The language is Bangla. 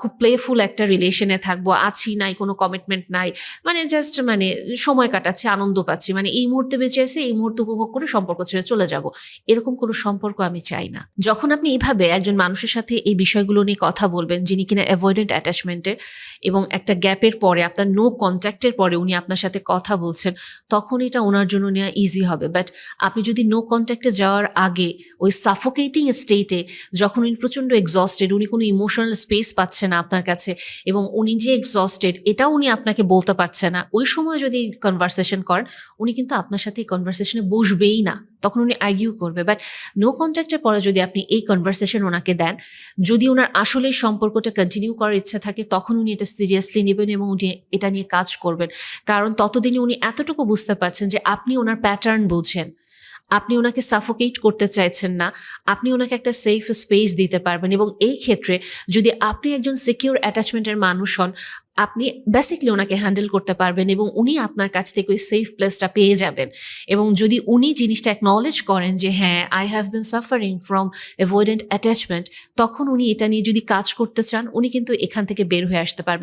খুব প্লেফুল একটা রিলেশনে থাকব, আছি নাই, কোনো কমিটমেন্ট নাই মানে জাস্ট মানে সময় কাটাচ্ছি, আনন্দ পাচ্ছি মানে এই মুহূর্তে বেঁচে আছে, এই মুহূর্তে উপভোগ করে সম্পর্ক ছেড়ে চলে যাব। এরকম কোনো সম্পর্ক আমি চাই না। যখন আপনি এইভাবে একজন মানুষের সাথে এই বিষয়গুলো নিয়ে কথা বলবেন, যিনি কিনা অ্যাভয়েডেন্ট অ্যাটাচমেন্টের এবং একটা গ্যাপের পরে, আপনার নো কন্ট্যাক্টের পরে উনি আপনার সাথে কথা বলছেন, তখন এটা ওনার জন্য নেওয়া ইজি হবে। বাট আপনি যদি নো কন্ট্যাক্টে যাওয়ার আগে, ওই সাফোকেটিং স্টেটে যখন উনি প্রচণ্ড এক্সস্টেড উনি কোনো ইমোশনাল স্পেস পাচ্ছে না আপনার কাছে এবং উনি যে এক্সস্টেড এটাও উনি আপনাকে বলতে পারছে না। ওই সময় যদি কনভারসেশন করেন উনি কিন্তু আপনার সাথে এই কনভারসেশনে বসবেই না। তখন উনি আর্গিউ করবে। বাট নো কন্ট্যাক্টের পরে যদি আপনি এই কনভারসেশন ওনাকে দেন, যদি ওনার আসলে সম্পর্কটা কন্টিনিউ করার ইচ্ছা থাকে, তখন উনি এটা সিরিয়াসলি নেবেন এবং উনি এটা নিয়ে কাজ করবেন। কারণ ততদিনে উনি এতটুকু বুঝতে পারছেন যে আপনি ওনার প্যাটার্ন বোঝেন। আপনি ওনাকে সাফোকেট করতে চাইছেন না, আপনি ওনাকে একটা সেফ স্পেস দিতে পারবেন এবং এই ক্ষেত্রে যদি আপনি একজন সিকিউর অ্যাটাচমেন্টের মানুষ হন, আপনি বেসিকলি ওনাকে হ্যান্ডেল করতে পারবেন এবং উনি আপনার কাছ থেকে ওই সেফ প্লেসটা পেয়ে যাবেন। এবং যদি উনি জিনিসটা অ্যাকনলেজ করেন যে হ্যাঁ I have been suffering from avoidant attachment তখন উনি এটা নিয়ে যদি কাজ করতে চান, উনি কিন্তু এখান থেকে বের হয়ে আসতে পারবেন।